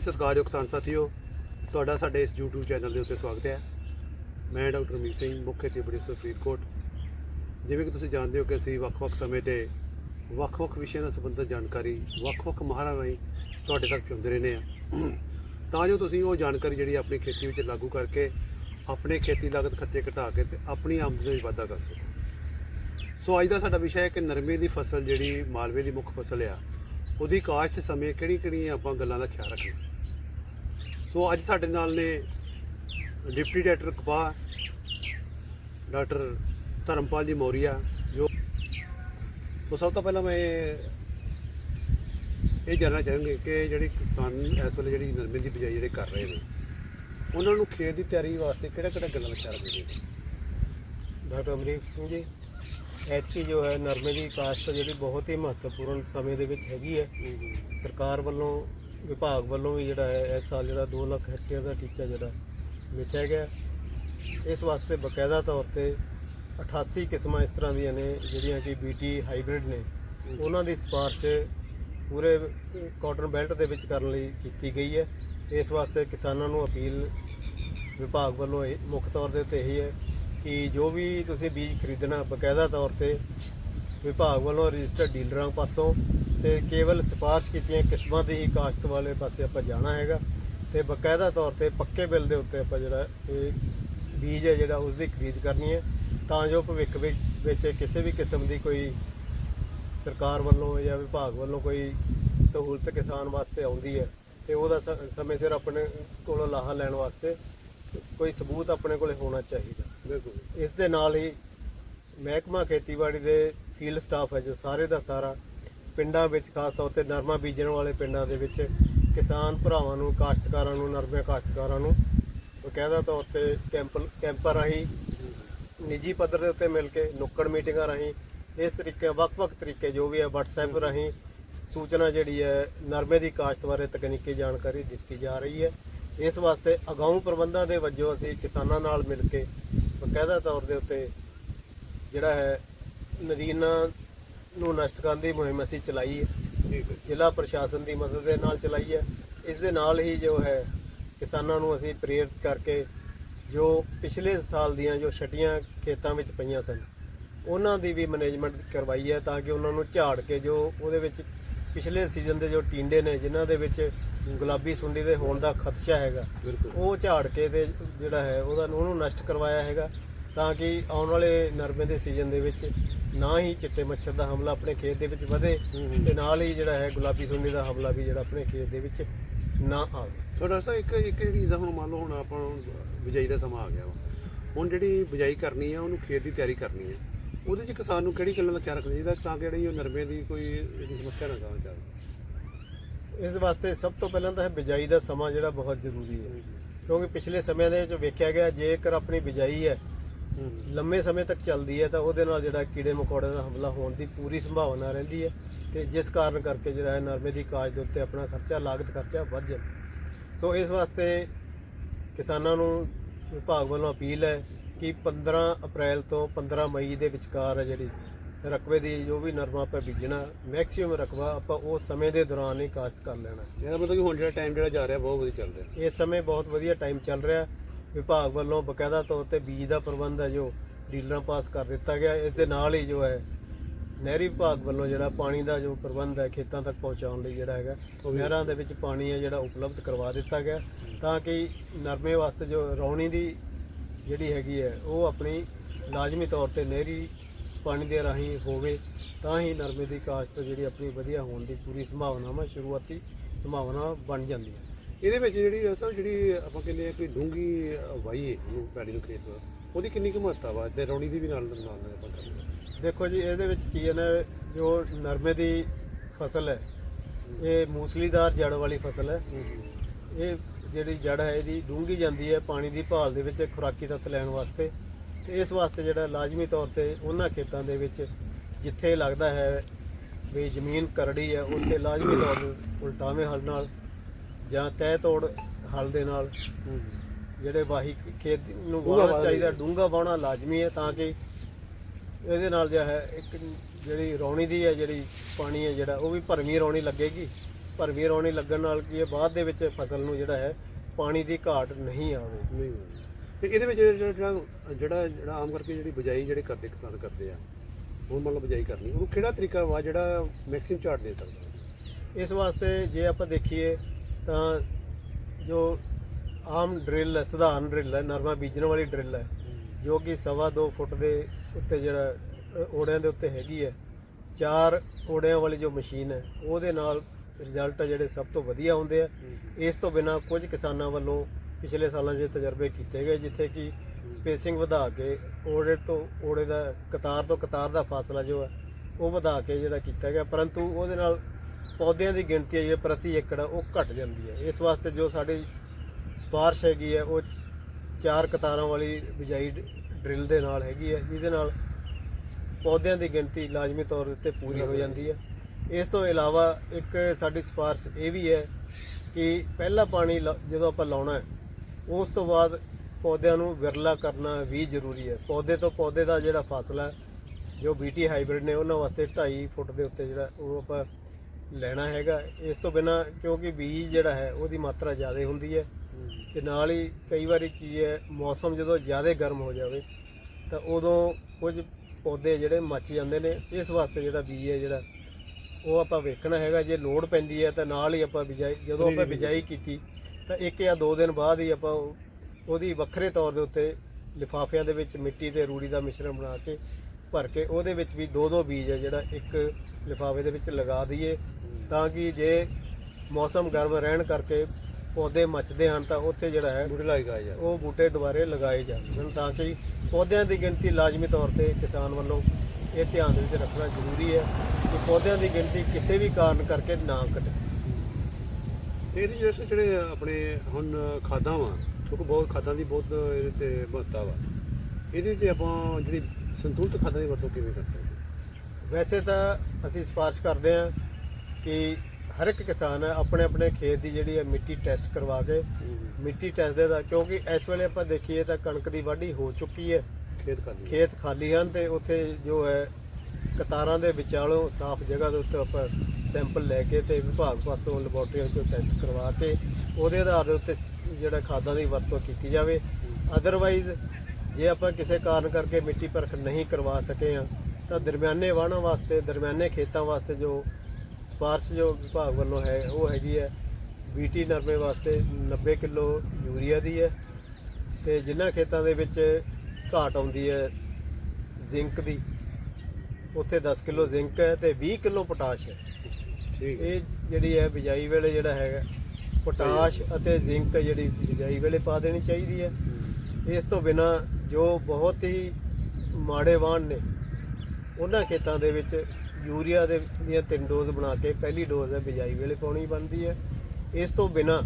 ਸਤਿਕਾਰਯੋਗ ਕਿਸਾਨ ਸਾਥੀਓ। ਤੁਹਾਡਾ ਸਾਡੇ ਇਸ YouTube ਚੈਨਲ ਦੇ ਉੱਤੇ ਸਵਾਗਤ ਹੈ। ਮੈਂ ਡਾਕਟਰ ਮੀਤ ਸਿੰਘ, ਮੁੱਖ ਖੇਤੀਬਾੜੀ ਅਫਸਰ ਫਰੀਦਕੋਟ। ਜਿਵੇਂ ਕਿ ਤੁਸੀਂ ਜਾਣਦੇ ਹੋ ਕਿ ਅਸੀਂ ਵੱਖ-ਵੱਖ ਸਮੇਂ ਤੇ ਵੱਖ-ਵੱਖ ਵਿਸ਼ਿਆਂ ਨਾਲ ਸੰਬੰਧਿਤ ਜਾਣਕਾਰੀ, ਵੱਖ-ਵੱਖ ਮਾਹਰਾਂ ਰਾਹੀਂ ਤੁਹਾਡੇ ਤੱਕ ਪਹੁੰਚਾਉਂਦੇ ਰਹਿੰਦੇ ਆ ਤਾਂ ਜੋ ਤੁਸੀਂ ਉਹ ਜਾਣਕਾਰੀ ਜਿਹੜੀ ਆਪਣੀ ਖੇਤੀ ਵਿੱਚ ਲਾਗੂ ਕਰਕੇ ਆਪਣੇ ਖੇਤੀ ਲਾਗਤ ਖਰਚੇ ਘਟਾ ਕੇ ਤੇ ਆਪਣੀ ਆਮਦਨ ਵਿੱਚ ਵਾਧਾ ਕਰ ਸਕੋ। ਸੋ ਅੱਜ ਦਾ ਸਾਡਾ ਵਿਸ਼ਾ ਹੈ ਕਿ ਨਰਮੇ ਦੀ ਫਸਲ ਜਿਹੜੀ ਮਾਲਵੇ ਦੀ ਮੁੱਖ ਫਸਲ ਆ, ਉਹਦੀ ਕਾਸ਼ਤ ਸਮੇਂ ਕਿਹੜੀ ਕਿਹੜੀਆਂ ਆਪਾਂ ਗੱਲਾਂ ਦਾ ਖਿਆਲ ਰੱਖਣਾ। ਸੋ ਅੱਜ ਸਾਡੇ ਨਾਲ ਨੇ ਡਿਪਟੀ ਡਾਇਰੈਕਟਰ ਕਪਾਹ ਡਾਕਟਰ ਧਰਮਪਾਲ ਜੀ ਮੌਰੀਆ ਜੋ ਸੋ ਸਭ ਤੋਂ ਪਹਿਲਾਂ ਮੈਂ ਇਹ ਜਾਣਨਾ ਚਾਹਾਂਗੇ ਕਿ ਜਿਹੜੇ ਕਿਸਾਨ ਇਸ ਵੇਲੇ ਜਿਹੜੀ ਨਰਮੇ ਦੀ ਬਿਜਾਈ ਜਿਹੜੇ ਕਰ ਰਹੇ ਨੇ ਉਹਨਾਂ ਨੂੰ ਖੇਤ ਦੀ ਤਿਆਰੀ ਵਾਸਤੇ ਕਿਹੜਾ ਕਿਹੜਾ ਗੱਲਾਂ ਦਾ ਖਿਆਲ ਰੱਖਣਾ ਚਾਹੀਦਾ? ਡਾਕਟਰ ਅਮਰੀਕ ਸਿੰਘ ਜੀ ਐਤਕੀ ਜੋ ਹੈ ਨਰਮੇ ਦੀ ਕਾਸ਼ਤ ਜਿਹੜੀ ਬਹੁਤ ਹੀ ਮਹੱਤਵਪੂਰਨ ਸਮੇਂ ਦੇ ਵਿੱਚ ਹੈਗੀ ਹੈ। ਸਰਕਾਰ ਵੱਲੋਂ ਵਿਭਾਗ ਵੱਲੋਂ ਵੀ ਜਿਹੜਾ ਹੈ, ਇਸ ਸਾਲ ਜਿਹੜਾ 2 ਲੱਖ ਹੈਕਟੇਅਰ ਦਾ ਟੀਚਾ ਜਿਹੜਾ ਮਿੱਥਿਆ ਗਿਆ ਇਸ ਵਾਸਤੇ ਬਕਾਇਦਾ ਤੌਰ ਤੇ 88 ਕਿਸਮਾਂ ਇਸ ਤਰ੍ਹਾਂ ਦੀਆਂ ਨੇ, ਜਿਹੜੀਆਂ ਕਿ ਬੀਟੀ ਹਾਈਬ੍ਰਿਡ ਨੇ। ਉਹਨਾਂ ਦੀ ਸਿਫਾਰਿਸ਼ ਪੂਰੇ ਕਾਟਨ ਬੈਲਟ ਦੇ ਵਿੱਚ ਕਰਨ ਲਈ ਕੀਤੀ ਗਈ ਹੈ। ਇਸ ਵਾਸਤੇ ਕਿਸਾਨਾਂ ਨੂੰ ਅਪੀਲ ਵਿਭਾਗ ਵੱਲੋਂ ਇਹ ਮੁੱਖ ਤੌਰ ਦੇ ਉੱਤੇ ਇਹੀ ਹੈ ਕਿ ਜੋ ਵੀ ਤੁਸੀਂ ਬੀਜ ਖਰੀਦਣਾ, ਬਕਾਇਦਾ ਤੌਰ ਤੇ ਵਿਭਾਗ ਵੱਲੋਂ ਰਜਿਸਟਰਡ ਡੀਲਰਾਂ ਪਾਸੋਂ ਤੇ ਕੇਵਲ ਸਿਫਾਰਿਸ਼ ਕੀਤੀਆਂ ਕਿਸਮਾਂ ਦੀ ਹੀ ਕਾਸ਼ਤ ਵਾਲੇ ਪਾਸੇ ਆਪਾਂ ਜਾਣਾ ਹੈਗਾ ਤੇ ਬਕਾਇਦਾ ਤੌਰ ਤੇ ਪੱਕੇ ਬਿੱਲ ਦੇ ਉੱਤੇ ਆਪਾਂ ਜਿਹੜਾ ਇਹ ਬੀਜ ਹੈ ਜਿਹੜਾ ਉਸ ਦੀ ਖਰੀਦ ਕਰਨੀ ਹੈ। ਤਾਂ ਜੋ ਭਵਿੱਖ ਵਿੱਚ ਵਿੱਚ ਕਿਸੇ ਵੀ ਕਿਸਮ ਦੀ ਕੋਈ ਸਰਕਾਰ ਵੱਲੋਂ ਜਾਂ ਵਿਭਾਗ ਵੱਲੋਂ ਕੋਈ ਸਹੂਲਤ ਕਿਸਾਨ ਵਾਸਤੇ ਆਉਂਦੀ ਹੈ ਤੇ ਉਹਦਾ ਸਮੇਂ ਸਿਰ ਆਪਣੇ ਕੋਲੋਂ ਲਾਹਾ ਲੈਣ ਵਾਸਤੇ ਕੋਈ ਸਬੂਤ ਆਪਣੇ ਕੋਲੇ ਹੋਣਾ ਚਾਹੀਦਾ। ਬਿਲਕੁਲ। ਇਸ ਦੇ ਨਾਲ ਹੀ ਮਹਿਕਮਾ ਖੇਤੀਬਾੜੀ ਦੇ ਫੀਲਡ ਸਟਾਫ ਹੈ ਜੋ ਸਾਰੇ ਦਾ ਸਾਰਾ ਪਿੰਡਾਂ ਵਿੱਚ ਖਾਸ ਤੌਰ ਤੇ ਨਰਮਾ ਬੀਜਣ ਵਾਲੇ ਪਿੰਡਾਂ ਦੇ ਵਿੱਚ ਕਿਸਾਨ ਭਰਾਵਾਂ ਨੂੰ ਕਾਸ਼ਤਕਾਰਾਂ ਨੂੰ ਨਰਮੇ ਕਾਸ਼ਤਕਾਰਾਂ ਨੂੰ ਬਕਾਇਦਾ ਤੌਰ ਤੇ ਕੈਂਪ ਕੈਂਪਾਂ ਰਾਹੀਂ ਨਿੱਜੀ ਪੱਧਰ ਦੇ ਉੱਤੇ ਮਿਲ ਕੇ ਨੁੱਕੜ ਮੀਟਿੰਗਾਂ ਰਾਹੀਂ ਇਸ ਤਰੀਕੇ ਵੱਖ-ਵੱਖ ਤਰੀਕੇ ਜੋ ਵੀ ਹੈ WhatsApp ਰਾਹੀਂ ਸੂਚਨਾ ਜਿਹੜੀ ਹੈ ਨਰਮੇ ਦੀ ਕਾਸ਼ਤ ਬਾਰੇ ਤਕਨੀਕੀ ਜਾਣਕਾਰੀ ਦਿੱਤੀ ਜਾ ਰਹੀ ਹੈ। ਇਸ ਵਾਸਤੇ ਅਗਾਊਂ ਪ੍ਰਬੰਧਾਂ ਦੇ ਵਜੋਂ ਅਸੀਂ ਕਿਸਾਨਾਂ ਨਾਲ ਮਿਲ ਕੇ ਬਕਾਇਦਾ ਤੌਰ ਦੇ ਉੱਤੇ ਜਿਹੜਾ ਹੈ ਨਦੀਨਾਂ ਨੂੰ ਨਸ਼ਟ ਕਰਨ ਦੀ ਮੁਹਿੰਮ ਅਸੀਂ ਚਲਾਈ ਹੈ। ਜ਼ਿਲ੍ਹਾ ਪ੍ਰਸ਼ਾਸਨ ਦੀ ਮਦਦ ਦੇ ਨਾਲ ਚਲਾਈ ਹੈ। ਇਸ ਦੇ ਨਾਲ ਹੀ ਜੋ ਹੈ ਕਿਸਾਨਾਂ ਨੂੰ ਅਸੀਂ ਪ੍ਰੇਰਿਤ ਕਰਕੇ ਜੋ ਪਿਛਲੇ ਸਾਲ ਦੀਆਂ ਜੋ ਛਟੀਆਂ ਖੇਤਾਂ ਵਿੱਚ ਪਈਆਂ ਸਨ ਉਹਨਾਂ ਦੀ ਵੀ ਮੈਨੇਜਮੈਂਟ ਕਰਵਾਈ ਹੈ ਤਾਂ ਕਿ ਉਹਨਾਂ ਨੂੰ ਝਾੜ ਕੇ ਜੋ ਉਹਦੇ ਵਿੱਚ ਪਿਛਲੇ ਸੀਜ਼ਨ ਦੇ ਜੋ ਟੀਂਡੇ ਨੇ ਜਿਨ੍ਹਾਂ ਦੇ ਵਿੱਚ ਗੁਲਾਬੀ ਸੁੰਡੀ ਦੇ ਹੋਣ ਦਾ ਖਦਸ਼ਾ ਹੈਗਾ ਉਹ ਝਾੜ ਕੇ ਤੇ ਜਿਹੜਾ ਹੈ ਉਹਦਾ ਉਹਨੂੰ ਨਸ਼ਟ ਕਰਵਾਇਆ ਹੈਗਾ। ਤਾਂ ਕਿ ਆਉਣ ਵਾਲੇ ਨਰਮੇ ਦੇ ਸੀਜ਼ਨ ਦੇ ਵਿੱਚ ਨਾ ਹੀ ਚਿੱਟੇ ਮੱਛਰ ਦਾ ਹਮਲਾ ਆਪਣੇ ਖੇਤ ਦੇ ਵਿੱਚ ਵਧੇ ਹੂੰ ਹੂੰ। ਤੇ ਨਾਲ ਹੀ ਜਿਹੜਾ ਹੈ ਗੁਲਾਬੀ ਸੁੰਡੀ ਦਾ ਹਮਲਾ ਵੀ ਜਿਹੜਾ ਆਪਣੇ ਖੇਤ ਦੇ ਵਿੱਚ ਨਾ ਆਵੇ। ਸੋ ਡਾਕਟਰ ਸਾਹਿਬ ਇੱਕ ਇੱਕ ਜਿਹੜੀ ਦਾ ਹੁਣ ਮੰਨ ਲਓ ਹੁਣ ਆਪਾਂ ਨੂੰ ਬਿਜਾਈ ਦਾ ਸਮਾਂ ਆ ਗਿਆ ਵਾ। ਹੁਣ ਜਿਹੜੀ ਬਿਜਾਈ ਕਰਨੀ ਆ ਉਹਨੂੰ ਖੇਤ ਦੀ ਤਿਆਰੀ ਕਰਨੀ ਆ। ਉਹਦੇ 'ਚ ਕਿਸਾਨ ਨੂੰ ਕਿਹੜੀ ਗੱਲਾਂ ਦਾ ਖਿਆਲ ਰੱਖਣਾ ਚਾਹੀਦਾ ਤਾਂ ਕਿ ਜਿਹੜੀ ਉਹ ਨਰਮੇ ਦੀ ਕੋਈ ਜਿਹੜੀ ਸਮੱਸਿਆ ਨਾ ਆਵੇ ਚਾਹੇ ਇਸ ਵਾਸਤੇ ਸਭ ਤੋਂ ਪਹਿਲਾਂ ਤਾਂ ਹੈ ਬਿਜਾਈ ਦਾ ਸਮਾਂ ਜਿਹੜਾ ਬਹੁਤ ਜ਼ਰੂਰੀ ਹੈ। ਕਿਉਂਕਿ ਪਿਛਲੇ ਸਮਿਆਂ ਦੇ ਵਿੱਚ ਵੇਖਿਆ ਗਿਆ ਜੇਕਰ ਆਪਣੀ ਬਿਜਾਈ ਹੈ ਲੰਮੇ ਸਮੇਂ ਤੱਕ ਚੱਲਦੀ ਹੈ ਤਾਂ ਉਹਦੇ ਨਾਲ ਜਿਹੜਾ ਕੀੜੇ ਮਕੌੜੇ ਦਾ ਹਮਲਾ ਹੋਣ ਦੀ ਪੂਰੀ ਸੰਭਾਵਨਾ ਰਹਿੰਦੀ ਹੈ ਤੇ ਜਿਸ ਕਾਰਨ ਕਰਕੇ ਜਿਹੜਾ ਹੈ ਨਰਮੇ ਦੀ ਕਾਜ ਦੇ ਉੱਤੇ ਆਪਣਾ ਖਰਚਾ ਲਾਗਤ ਖਰਚਾ ਵੱਧ ਜਾਂਦਾ ਸੋ ਇਸ ਵਾਸਤੇ ਕਿਸਾਨਾਂ ਨੂੰ ਵਿਭਾਗ ਵੱਲੋਂ ਅਪੀਲ ਹੈ ਕਿ 15 ਅਪ੍ਰੈਲ ਤੋਂ 15 ਮਈ ਦੇ ਵਿਚਕਾਰ ਹੈ ਜਿਹੜੀ ਰਕਬੇ ਦੀ ਜੋ ਵੀ ਨਰਮਾ ਆਪਾਂ ਬੀਜਣਾ ਮੈਕਸਿਮਮ ਰਕਬਾ ਆਪਾਂ ਉਸ ਸਮੇਂ ਦੇ ਦੌਰਾਨ ਹੀ ਕਾਸ਼ਤ ਕਰ ਲੈਣਾ। ਇਹਦਾ ਮਤਲਬ ਕਿ ਹੁਣ ਜਿਹੜਾ ਟਾਈਮ ਜਿਹੜਾ ਜਾ ਰਿਹਾ ਬਹੁਤ ਵਧੀਆ ਚੱਲ ਰਿਹਾ। ਇਸ ਸਮੇਂ ਬਹੁਤ ਵਧੀਆ ਟਾਈਮ ਚੱਲ ਰਿਹਾ। ਵਿਭਾਗ ਵੱਲੋਂ ਬਕਾਇਦਾ ਤੌਰ ਤੇ ਬੀਜ ਦਾ ਪ੍ਰਬੰਧ ਹੈ ਜੋ ਡੀਲਰਾਂ ਪਾਸ ਕਰ ਦਿੱਤਾ ਗਿਆ। ਇਸ ਦੇ ਨਾਲ ਹੀ ਜੋ ਹੈ ਨਹਿਰੀ ਵਿਭਾਗ ਵੱਲੋਂ ਜਿਹੜਾ ਪਾਣੀ ਦਾ ਜੋ ਪ੍ਰਬੰਧ ਹੈ ਖੇਤਾਂ ਤੱਕ ਪਹੁੰਚਾਉਣ ਲਈ ਜਿਹੜਾ ਹੈਗਾ ਨਹਿਰਾਂ ਦੇ ਵਿੱਚ ਪਾਣੀ ਹੈ ਜਿਹੜਾ ਉਪਲਬਧ ਕਰਵਾ ਦਿੱਤਾ ਗਿਆ। ਤਾਂ ਕਿ ਨਰਮੇ ਵਾਸਤੇ ਜੋ ਰੌਣੀ ਦੀ ਜਿਹੜੀ ਹੈਗੀ ਹੈ ਉਹ ਆਪਣੀ ਲਾਜ਼ਮੀ ਤੌਰ ਤੇ ਨਹਿਰੀ ਪਾਣੀ ਦੇ ਰਾਹੀਂ ਹੋਵੇ ਤਾਂ ਹੀ ਨਰਮੇ ਦੀ ਕਾਸ਼ਤ ਜਿਹੜੀ ਆਪਣੀ ਵਧੀਆ ਹੋਣ ਦੀ ਪੂਰੀ ਸੰਭਾਵਨਾ ਹੈ ਸ਼ੁਰੂਆਤੀ ਸੰਭਾਵਨਾ ਬਣ ਜਾਂਦੀ ਹੈ ਇਹਦੇ ਵਿੱਚ ਜਿਹੜੀ ਡਾਕਟਰ ਸਾਹਿਬ ਜਿਹੜੀ ਆਪਾਂ ਕਹਿੰਦੇ ਆ ਕਿ ਡੂੰਗੀ ਵਾਈ ਹੈ ਉਹਨੂੰ ਪੈੜੀ ਨੂੰ ਖੇਤ ਨੂੰ, ਉਹਦੀ ਕਿੰਨੀ ਕੁ ਮਹੱਤਤਾ ਵਾ? ਤੇ ਰੌਣੀ ਦੀ ਵੀ ਨਾਲ ਨਾਲ ਨਾਲ ਆਪਾਂ ਕਰਦੇ ਦੇਖੋ ਜੀ ਇਹਦੇ ਵਿੱਚ ਕੀ ਹੈ ਨਾ ਜੋ ਨਰਮੇ ਦੀ ਫਸਲ ਹੈ ਇਹ ਮੂਸਲੀਦਾਰ ਜੜ ਵਾਲੀ ਫਸਲ ਹੈ। ਇਹ ਜਿਹੜੀ ਜੜ ਹੈ ਇਹਦੀ ਡੂੰਗੀ ਜਾਂਦੀ ਹੈ ਪਾਣੀ ਦੀ ਭਾਲ ਦੇ ਵਿੱਚ ਖੁਰਾਕੀ ਤੱਤ ਲੈਣ ਵਾਸਤੇ। ਤੇ ਇਸ ਵਾਸਤੇ ਜਿਹੜਾ ਲਾਜ਼ਮੀ ਤੌਰ ਤੇ ਉਹਨਾਂ ਖੇਤਾਂ ਦੇ ਵਿੱਚ ਜਿੱਥੇ ਲੱਗਦਾ ਹੈ ਵੀ ਜ਼ਮੀਨ ਕਰੜੀ ਹੈ ਉੱਥੇ ਲਾਜ਼ਮੀ ਤੌਰ ਤੇ ਉਲਟਾਵੇਂ ਹਲ ਨਾਲ ਜਾਂ ਤਹਿ ਤੋੜ ਹਲ ਦੇ ਨਾਲ ਜਿਹੜੇ ਵਾਹੀ ਖੇਤ ਨੂੰ ਵਾਹਣਾ ਚਾਹੀਦਾ ਡੂੰਗਾ ਵਾਹਣਾ ਲਾਜ਼ਮੀ ਹੈ ਤਾਂ ਕਿ ਇਹਦੇ ਨਾਲ ਜਿਹੜਾ ਹੈ ਇੱਕ ਜਿਹੜੀ ਰੌਣੀ ਦੀ ਹੈ ਜਿਹੜੀ ਪਾਣੀ ਹੈ ਜਿਹੜਾ ਉਹ ਵੀ ਭਰਵੀਂ ਰੌਣੀ ਲੱਗੇਗੀ। ਭਰਵੀਂ ਰੌਣੀ ਲੱਗਣ ਨਾਲ ਕੀ ਹੈ ਬਾਅਦ ਦੇ ਵਿੱਚ ਫਸਲ ਨੂੰ ਜਿਹੜਾ ਹੈ ਪਾਣੀ ਦੀ ਘਾਟ ਨਹੀਂ ਆਵੇ। ਤੇ ਇਹਦੇ ਵਿੱਚ ਜਿਹੜਾ ਜਿਹੜਾ ਜਿਹੜਾ ਆਮ ਕਰਕੇ ਜਿਹੜੀ ਬਿਜਾਈ ਜਿਹੜੇ ਕਰਦੇ ਕਿਸਾਨ ਕਰਦੇ ਆ ਹੁਣ ਮੰਨ ਲਓ ਬਿਜਾਈ ਕਰਨੀ ਉਹਨੂੰ ਕਿਹੜਾ ਤਰੀਕਾ ਵਾ ਜਿਹੜਾ ਮੈਕਸਿਮਮ ਝਾੜ ਦੇ ਸਕਦਾ? ਇਸ ਵਾਸਤੇ ਜੇ ਆਪਾਂ ਦੇਖੀਏ ਤਾਂ ਜੋ ਆਮ ਡਰਿਲ ਹੈ, ਸਧਾਰਨ ਡਰਿਲ ਹੈ, ਨਰਮਾ ਬੀਜਣ ਵਾਲੀ ਡਰਿਲ ਹੈ, ਜੋ ਕਿ ਸਵਾ ਦੋ ਫੁੱਟ ਦੇ ਉੱਤੇ ਜਿਹੜਾ ਓੜਿਆਂ ਦੇ ਉੱਤੇ ਹੈਗੀ ਹੈ। ਚਾਰ ਓੜਿਆਂ ਵਾਲੀ ਜੋ ਮਸ਼ੀਨ ਹੈ, ਉਹਦੇ ਨਾਲ ਰਿਜ਼ਲਟ ਜਿਹੜੇ ਸਭ ਤੋਂ ਵਧੀਆ ਹੁੰਦੇ ਆ। ਇਸ ਤੋਂ ਬਿਨਾ ਕੁਝ ਕਿਸਾਨਾਂ ਵੱਲੋਂ ਪਿਛਲੇ ਸਾਲਾਂ 'ਚ ਤਜਰਬੇ ਕੀਤੇ ਗਏ, ਜਿੱਥੇ ਕਿ ਸਪੇਸਿੰਗ ਵਧਾ ਕੇ ਓੜੇ ਤੋਂ, ਓੜੇ ਦਾ ਕਤਾਰ ਤੋਂ ਕਤਾਰ ਦਾ ਫਾਸਲਾ ਜੋ ਹੈ, ਉਹ ਵਧਾ ਕੇ ਜਿਹੜਾ ਕੀਤਾ ਗਿਆ। ਪਰੰਤੂ ਉਹਦੇ ਨਾਲ ਪੌਦਿਆਂ ਦੀ ਗਿਣਤੀ ਹੈ ਜਿਹੜੀ ਪ੍ਰਤੀ ਏਕੜ ਆ, ਉਹ ਘਟ ਜਾਂਦੀ ਹੈ। ਇਸ ਵਾਸਤੇ ਜੋ ਸਾਡੀ ਸਪਾਰਸ਼ ਹੈਗੀ ਹੈ ਉਹ ਚਾਰ ਕਤਾਰਾਂ ਵਾਲੀ ਬਿਜਾਈ ਡਰਿਲ ਦੇ ਨਾਲ ਹੈਗੀ ਹੈ। ਜਿਹਦੇ ਨਾਲ ਪੌਦਿਆਂ ਦੀ ਗਿਣਤੀ ਲਾਜ਼ਮੀ ਤੌਰ ਉੱਤੇ ਪੂਰੀ ਹੋ ਜਾਂਦੀ ਹੈ। ਇਸ ਤੋਂ ਇਲਾਵਾ ਇੱਕ ਸਾਡੀ ਸਿਫਾਰਿਸ਼ ਇਹ ਵੀ ਹੈ ਕਿ ਪਹਿਲਾ ਪਾਣੀ ਲਾ- ਜਦੋਂ ਆਪਾਂ ਲਾਉਣਾ ਹੈ ਉਸ ਤੋਂ ਬਾਅਦ ਪੌਦਿਆਂ ਨੂੰ ਵਿਰਲਾ ਕਰਨਾ ਵੀ ਜ਼ਰੂਰੀ ਹੈ। ਪੌਦੇ ਤੋਂ ਪੌਦੇ ਦਾ ਜਿਹੜਾ ਫਾਸਲਾ ਹੈ, ਜੋ ਬੀਟੀ ਹਾਈਬ੍ਰਿਡ ਨੇ ਉਹਨਾਂ ਵਾਸਤੇ 2.5 ਫੁੱਟ ਦੇ ਉੱਤੇ ਜਿਹੜਾ ਉਹ ਆਪਾਂ ਲੈਣਾ ਹੈਗਾ। ਇਸ ਤੋਂ ਬਿਨਾ ਕਿਉਂਕਿ ਬੀਜ ਜਿਹੜਾ ਹੈ ਉਹਦੀ ਮਾਤਰਾ ਜ਼ਿਆਦਾ ਹੁੰਦੀ ਹੈ। ਤੇ ਨਾਲ ਹੀ ਕਈ ਵਾਰੀ ਕੀ ਹੈ ਮੌਸਮ ਜਦੋਂ ਜ਼ਿਆਦਾ ਗਰਮ ਹੋ ਜਾਵੇ ਤਾਂ ਉਦੋਂ ਕੁਝ ਪੌਦੇ ਜਿਹੜੇ ਮੱਚ ਜਾਂਦੇ ਨੇ। ਇਸ ਵਾਸਤੇ ਜਿਹੜਾ ਬੀਜ ਹੈ ਜਿਹੜਾ ਉਹ ਆਪਾਂ ਵੇਖਣਾ ਹੈਗਾ। ਜੇ ਲੋੜ ਪੈਂਦੀ ਹੈ ਤਾਂ ਨਾਲ ਹੀ ਆਪਾਂ ਬਿਜਾਈ ਜਦੋਂ ਆਪਾਂ ਬਿਜਾਈ ਕੀਤੀ ਤਾਂ ਇੱਕ ਜਾਂ ਦੋ ਦਿਨ ਬਾਅਦ ਹੀ ਆਪਾਂ ਉਹ- ਉਹਦੀ ਵੱਖਰੇ ਤੌਰ ਦੇ ਉੱਤੇ ਲਿਫਾਫਿਆਂ ਦੇ ਵਿੱਚ ਮਿੱਟੀ ਤੇ ਰੂੜੀ ਦਾ ਮਿਸ਼ਰਣ ਬਣਾ ਕੇ ਭਰ ਕੇ ਉਹਦੇ ਵਿੱਚ ਵੀ ਦੋ ਦੋ ਬੀਜ ਹੈ ਜਿਹੜਾ ਇੱਕ ਲਿਫਾਫੇ ਦੇ ਵਿੱਚ ਲਗਾ ਦਈਏ। ਤਾਂ ਕਿ ਜੇ ਮੌਸਮ ਗਰਮ ਰਹਿਣ ਕਰਕੇ ਪੌਦੇ ਮੱਚਦੇ ਹਨ ਤਾਂ ਉੱਥੇ ਜਿਹੜਾ ਹੈ ਬੁੜੇ ਲਾਏਗਾ ਯਾਰ ਉਹ ਬੂਟੇ ਦੁਬਾਰੇ ਲਗਾਏ ਜਾ ਸਕਣ ਤਾਂ ਕਿ ਪੌਦਿਆਂ ਦੀ ਗਿਣਤੀ ਲਾਜ਼ਮੀ ਤੌਰ ਤੇ ਕਿਸਾਨ ਵੱਲੋਂ ਇਹ ਧਿਆਨ ਦੇ ਵਿੱਚ ਰੱਖਣਾ ਜ਼ਰੂਰੀ ਹੈ ਕਿ ਪੌਦਿਆਂ ਦੀ ਗਿਣਤੀ ਕਿਸੇ ਵੀ ਕਾਰਨ ਕਰਕੇ ਨਾ ਘਟੇ। ਇਹਦੀ ਜਿਹੜੇ ਜਿਹੜੇ ਆਪਣੇ ਹੁਣ ਖਾਦਾਂ ਵਾ ਕਿਉਂਕਿ ਬਹੁਤ ਖਾਦਾਂ ਦੀ ਬਹੁਤ ਇਹਦੇ ਤੇ ਮਹੱਤਤਾ ਵਾ। ਇਹਦੇ ਤੇ ਆਪਾਂ ਜਿਹੜੀ ਸੰਤੁਲਿਤ ਖਾਦਾਂ ਦੀ ਵਰਤੋਂ ਕਿਵੇਂ ਕਰ ਸਕਦੇ ਵੈਸੇ ਤਾਂ ਅਸੀਂ ਸਿਫਾਰਿਸ਼ ਕਰਦੇ ਹਾਂ ਕਿ ਹਰ ਇੱਕ ਕਿਸਾਨ ਹੈ ਆਪਣੇ ਆਪਣੇ ਖੇਤ ਦੀ ਜਿਹੜੀ ਹੈ ਮਿੱਟੀ ਟੈਸਟ ਕਰਵਾ ਕੇ ਮਿੱਟੀ ਟੈਸਟ ਦੇ ਦਾ ਕਿਉਂਕਿ ਇਸ ਵੇਲੇ ਆਪਾਂ ਦੇਖੀਏ ਤਾਂ ਕਣਕ ਦੀ ਵਾਢੀ ਹੋ ਚੁੱਕੀ ਹੈ। ਖੇਤ ਖਾਲੀ ਖੇਤ ਖਾਲੀ ਹਨ ਤੇ ਉੱਥੇ ਜੋ ਹੈ ਕਤਾਰਾਂ ਦੇ ਵਿਚਾਲੋਂ ਸਾਫ਼ ਜਗ੍ਹਾ ਦੇ ਉੱਤੇ ਆਪਾਂ ਸੈਂਪਲ ਲੈ ਕੇ ਤੇ ਵਿਭਾਗ ਪਾਸੋਂ ਲੈਬੋਰਟਰੀਆਂ ਚੋਂ ਟੈਸਟ ਕਰਵਾ ਕੇ ਉਹਦੇ ਆਧਾਰ ਦੇ ਉੱਤੇ ਜਿਹੜਾ ਖਾਦਾਂ ਦੀ ਵਰਤੋਂ ਕੀਤੀ ਜਾਵੇ। ਅਦਰਵਾਈਜ਼ ਜੇ ਆਪਾਂ ਕਿਸੇ ਕਾਰਨ ਕਰਕੇ ਮਿੱਟੀ ਪਰਖ ਨਹੀਂ ਕਰਵਾ ਸਕੇ ਆ ਤਾਂ ਦਰਮਿਆਨੇ ਵਾਹਣਾਂ ਵਾਸਤੇ ਦਰਮਿਆਨੇ ਖੇਤਾਂ ਵਾਸਤੇ ਜੋ ਸਪਾਰਸ਼ ਜੋ ਵਿਭਾਗ ਵੱਲੋਂ ਹੈ ਉਹ ਹੈਗੀ ਹੈ ਬੀਟੀ ਨਰਮੇ ਵਾਸਤੇ 90 ਕਿਲੋ ਯੂਰੀਆ ਦੀ ਹੈ ਤੇ ਜਿਨ੍ਹਾਂ ਖੇਤਾਂ ਦੇ ਵਿੱਚ ਘਾਟ ਆਉਂਦੀ ਹੈ ਜ਼ਿੰਕ ਦੀ ਉੱਥੇ 10 ਕਿਲੋ ਜ਼ਿੰਕ ਹੈ ਤੇ 20 ਕਿਲੋ ਪੋਟਾਸ਼ ਹੈ। ਠੀਕ। ਇਹ ਜਿਹੜੀ ਹੈ ਬਿਜਾਈ ਵੇਲੇ ਜਿਹੜਾ ਹੈਗਾ ਪੋਟਾਸ਼ ਅਤੇ ਜ਼ਿੰਕ ਜਿਹੜੀ ਬਿਜਾਈ ਵੇਲੇ ਪਾ ਦੇਣੀ ਚਾਹੀਦੀ ਹੈ। ਇਸ ਤੋਂ ਬਿਨਾ ਜੋ ਬਹੁਤ ਹੀ ਮਾੜੇ ਵਾਹਣ ਨੇ ਉਹਨਾਂ ਖੇਤਾਂ ਦੇ ਵਿੱਚ ਯੂਰੀਆ ਦੇ ਦੀਆਂ ਤਿੰਨ ਡੋਜ਼ ਬਣਾ ਕੇ ਪਹਿਲੀ ਡੋਜ਼ ਹੈ ਬਿਜਾਈ ਵੇਲੇ ਪਾਉਣੀ ਬਣਦੀ ਹੈ। ਇਸ ਤੋਂ ਬਿਨਾ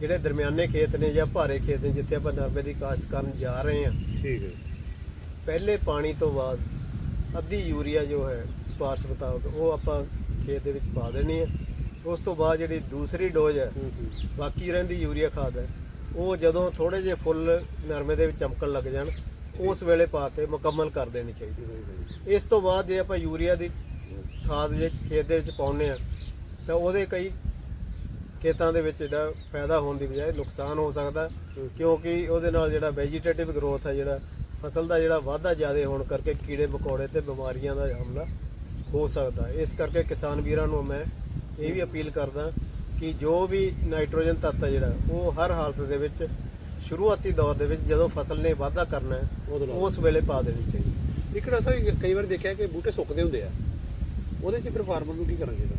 ਜਿਹੜੇ ਦਰਮਿਆਨੇ ਖੇਤ ਨੇ ਜਾਂ ਭਾਰੇ ਖੇਤ ਨੇ ਜਿੱਥੇ ਆਪਾਂ ਨਰਮੇ ਦੀ ਕਾਸ਼ਤ ਕਰਨ ਜਾ ਰਹੇ ਹਾਂ ਠੀਕ ਹੈ। ਪਹਿਲੇ ਪਾਣੀ ਤੋਂ ਬਾਅਦ ਅੱਧੀ ਯੂਰੀਆ ਜੋ ਹੈ ਸਪਾਰਸ਼ ਮੁਤਾਬਕ ਉਹ ਆਪਾਂ ਖੇਤ ਦੇ ਵਿੱਚ ਪਾ ਦੇਣੀ ਹੈ। ਉਸ ਤੋਂ ਬਾਅਦ ਜਿਹੜੀ ਦੂਸਰੀ ਡੋਜ਼ ਹੈ ਬਾਕੀ ਰਹਿੰਦੀ ਯੂਰੀਆ ਖਾਦ ਹੈ ਉਹ ਜਦੋਂ ਥੋੜੇ ਜਿਹੇ ਫੁੱਲ ਨਰਮੇ ਦੇ ਵਿੱਚ ਚਮਕਣ ਲੱਗ ਜਾਣ ਉਸ ਵੇਲੇ ਪਾ ਕੇ ਮੁਕੰਮਲ ਕਰ ਦੇਣੀ ਚਾਹੀਦੀ ਇਸ ਤੋਂ ਬਾਅਦ ਜੇ ਆਪਾਂ ਯੂਰੀਆ ਦੀ ਖਾਦ ਜੇ ਖੇਤ ਦੇ ਵਿੱਚ ਪਾਉਂਦੇ ਆ ਤਾਂ ਉਹਦੇ ਕਈ ਖੇਤਾਂ ਦੇ ਵਿੱਚ ਜਿਹੜਾ ਫਾਇਦਾ ਹੋਣ ਦੀ ਬਜਾਏ ਨੁਕਸਾਨ ਹੋ ਸਕਦਾ, ਕਿਉਂਕਿ ਉਹਦੇ ਨਾਲ ਜਿਹੜਾ ਵੈਜੀਟੇਟਿਵ ਗਰੋਥ ਹੈ ਜਿਹੜਾ ਫਸਲ ਦਾ ਜਿਹੜਾ ਵਾਧਾ ਜ਼ਿਆਦਾ ਹੋਣ ਕਰਕੇ ਕੀੜੇ ਮਕੌੜੇ ਤੇ ਬਿਮਾਰੀਆਂ ਦਾ ਹਮਲਾ ਹੋ ਸਕਦਾ। ਇਸ ਕਰਕੇ ਕਿਸਾਨ ਵੀਰਾਂ ਨੂੰ ਮੈਂ ਇਹ ਵੀ ਅਪੀਲ ਕਰਦਾ ਕਿ ਜੋ ਵੀ ਨਾਈਟ੍ਰੋਜਨ ਤੱਤ ਹੈ ਜਿਹੜਾ, ਉਹ ਹਰ ਹਾਲਤ ਦੇ ਵਿੱਚ ਸ਼ੁਰੂਆਤੀ ਦੌਰ ਦੇ ਵਿੱਚ ਜਦੋਂ ਫਸਲ ਨੇ ਵਾਧਾ ਕਰਨਾ ਹੈ ਉਦੋਂ ਉਸ ਵੇਲੇ ਪਾ ਦੇਣੀ ਚਾਹੀਦੀ ਇੱਕ ਰਸਾ ਕਈ ਵਾਰ ਦੇਖਿਆ ਕਿ ਬੂਟੇ ਸੁੱਕਦੇ ਹੁੰਦੇ ਆ। ਉਹਦੇ 'ਚ ਫਿਰ ਫਾਰਮਰ ਨੂੰ ਕੀ ਕਰਨਾ ਚਾਹੀਦਾ?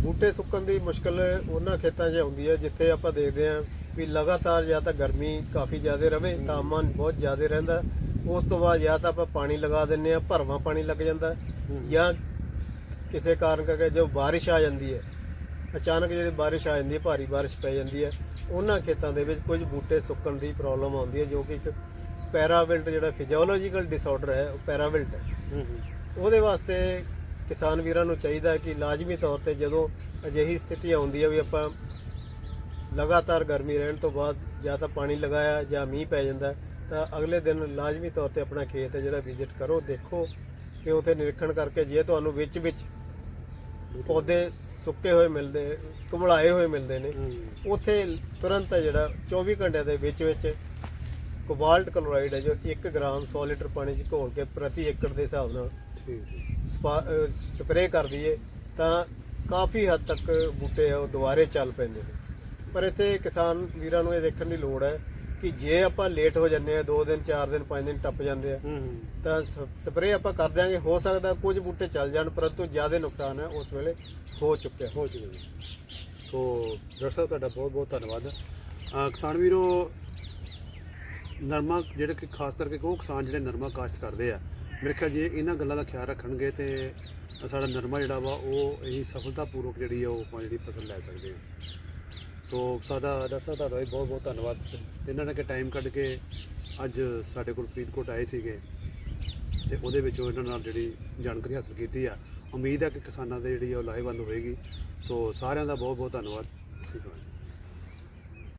ਬੂਟੇ ਸੁੱਕਣ ਦੀ ਮੁਸ਼ਕਲ ਉਹਨਾਂ ਖੇਤਾਂ 'ਚ ਆਉਂਦੀ ਹੈ ਜਿੱਥੇ ਆਪਾਂ ਦੇਖਦੇ ਹਾਂ ਵੀ ਲਗਾਤਾਰ ਜਾਂ ਤਾਂ ਗਰਮੀ ਕਾਫੀ ਜ਼ਿਆਦਾ ਰਵੇ ਤਾਪਮਾਨ ਬਹੁਤ ਜ਼ਿਆਦਾ ਰਹਿੰਦਾ। ਉਸ ਤੋਂ ਬਾਅਦ ਜਾਂ ਤਾਂ ਆਪਾਂ ਪਾਣੀ ਲਗਾ ਦਿੰਨੇ ਆ ਭਰਵਾਂ ਪਾਣੀ ਲੱਗ ਜਾਂਦਾ। ਜਾਂ ਕਿਸੇ ਕਾਰਨ ਕਰਕੇ ਜੋ ਬਾਰਿਸ਼ ਆ ਜਾਂਦੀ ਹੈ ਅਚਾਨਕ ਜਿਹੜੀ ਬਾਰਿਸ਼ ਆ ਜਾਂਦੀ ਹੈ ਭਾਰੀ ਬਾਰਿਸ਼ ਪੈ ਜਾਂਦੀ ਹੈ ਉਹਨਾਂ ਖੇਤਾਂ ਦੇ ਵਿੱਚ ਕੁਝ ਬੂਟੇ ਸੁੱਕਣ ਦੀ ਪ੍ਰੋਬਲਮ ਆਉਂਦੀ ਹੈ ਜੋ ਕਿ ਇੱਕ ਪੈਰਾਵਿਲਟ ਜਿਹੜਾ ਫਿਜ਼ੀਓਲੋਜੀਕਲ ਡਿਸਆਰਡਰ ਹੈ ਉਹ ਪੈਰਾਵਿਲਟ ਹੈ। ਉਹਦੇ ਵਾਸਤੇ ਕਿਸਾਨ ਵੀਰਾਂ ਨੂੰ ਚਾਹੀਦਾ ਹੈ ਕਿ ਲਾਜ਼ਮੀ ਤੌਰ ਤੇ ਜਦੋਂ ਅਜਿਹੀ ਸਥਿਤੀ ਆਉਂਦੀ ਹੈ ਵੀ ਆਪਾਂ ਲਗਾਤਾਰ ਗਰਮੀ ਰਹਿਣ ਤੋਂ ਬਾਅਦ ਜਾਂ ਤਾਂ ਪਾਣੀ ਲਗਾਇਆ ਜਾਂ ਮੀਂਹ ਪੈ ਜਾਂਦਾ ਤਾਂ ਅਗਲੇ ਦਿਨ ਲਾਜ਼ਮੀ ਤੌਰ ਤੇ ਆਪਣਾ ਖੇਤ ਹੈ ਜਿਹੜਾ ਵਿਜ਼ਿਟ ਕਰੋ ਦੇਖੋ ਕਿ ਉਥੇ ਨਿਰੀਖਣ ਕਰਕੇ ਜੇ ਤੁਹਾਨੂੰ ਵਿੱਚ ਵਿੱਚ ਪੌਦੇ ਸੁੱਕੇ ਹੋਏ ਮਿਲਦੇ ਕੁਮਲਾਏ ਹੋਏ ਮਿਲਦੇ ਨੇ। ਉੱਥੇ ਤੁਰੰਤ ਹੈ ਜਿਹੜਾ 24 ਘੰਟਿਆਂ ਦੇ ਵਿੱਚ ਵਿੱਚ ਕੋਬਾਲਟ ਕਲੋਰਾਈਡ ਹੈ ਜੋ 1 ਗ੍ਰਾਮ 100 ਲੀਟਰ ਪਾਣੀ 'ਚ ਘੋਲ ਕੇ ਪ੍ਰਤੀ ਏਕੜ ਦੇ ਹਿਸਾਬ ਨਾਲ ਸਪਰੇਅ ਕਰ ਦਈਏ ਤਾਂ ਕਾਫੀ ਹੱਦ ਤੱਕ ਬੂਟੇ ਆ ਉਹ ਦੁਬਾਰੇ ਚੱਲ ਪੈਂਦੇ ਨੇ। ਪਰ ਇੱਥੇ ਕਿਸਾਨ ਵੀਰਾਂ ਨੂੰ ਇਹ ਦੇਖਣ ਦੀ ਲੋੜ ਹੈ ਕਿ ਜੇ ਆਪਾਂ ਲੇਟ ਹੋ ਜੰਨੇ ਆ 2 ਦਿਨ 4 ਦਿਨ 5 ਦਿਨ ਟੱਪ ਜਾਂਦੇ ਆ ਤਾਂ ਸਪਰੇਅ ਆਪਾਂ ਕਰ ਦਿਆਂਗੇ। ਹੋ ਸਕਦਾ ਕੁਝ ਬੂਟੇ ਚੱਲ ਜਾਣ ਪਰੰਤੂ ਜ਼ਿਆਦਾ ਨੁਕਸਾਨ ਹੈ ਉਸ ਵੇਲੇ ਹੋ ਚੁੱਕਿਆ। ਹੋ ਚੁੱਕੇ ਜੀ। ਸੋ ਡਾਕਟਰ ਸਾਹਿਬ ਤੁਹਾਡਾ ਬਹੁਤ ਬਹੁਤ ਧੰਨਵਾਦ। ਕਿਸਾਨ ਵੀਰੋ ਨਰਮਾ ਜਿਹੜੇ ਕਿ ਖਾਸ ਕਰਕੇ ਉਹ ਕਿਸਾਨ ਜਿਹੜੇ ਨਰਮਾ ਕਾਸ਼ਤ ਕਰਦੇ ਆ ਮੇਰੇ ਖਿਆਲ ਜੇ ਇਹਨਾਂ ਗੱਲਾਂ ਦਾ ਖਿਆਲ ਰੱਖਣਗੇ ਤੇ ਸਾਡਾ ਨਰਮਾ ਜਿਹੜਾ ਵਾ ਉਹ ਇਹੀ ਸਫਲਤਾਪੂਰਵਕ ਜਿਹੜੀ ਆ ਉਹ ਆਪਾਂ ਜਿਹੜੀ ਫਸਲ ਲੈ ਸਕਦੇ ਆ। ਸੋ ਸਾਡਾ ਡਾਕਟਰ ਸਾਹਿਬ, ਤੁਹਾਡਾ ਵੀ ਬਹੁਤ ਬਹੁਤ ਧੰਨਵਾਦ। ਇਹਨਾਂ ਨੇ ਕਿ ਟਾਈਮ ਕੱਢ ਕੇ ਅੱਜ ਸਾਡੇ ਕੋਲ ਫਰੀਦਕੋਟ ਆਏ ਸੀਗੇ ਤੇ ਉਹਦੇ ਵਿੱਚੋਂ ਇਹਨਾਂ ਨਾਲ ਜਿਹੜੀ ਜਾਣਕਾਰੀ ਹਾਸਲ ਕੀਤੀ ਆ। ਉਮੀਦ ਹੈ ਕਿ ਕਿਸਾਨਾਂ ਦੇ ਜਿਹੜੀ ਆ ਉਹ ਲਾਹੇਵੰਦ ਹੋਏਗੀ। ਸੋ ਸਾਰਿਆਂ ਦਾ ਬਹੁਤ ਬਹੁਤ ਧੰਨਵਾਦ। ਸਤਿ ਸ਼੍ਰੀ ਅਕਾਲ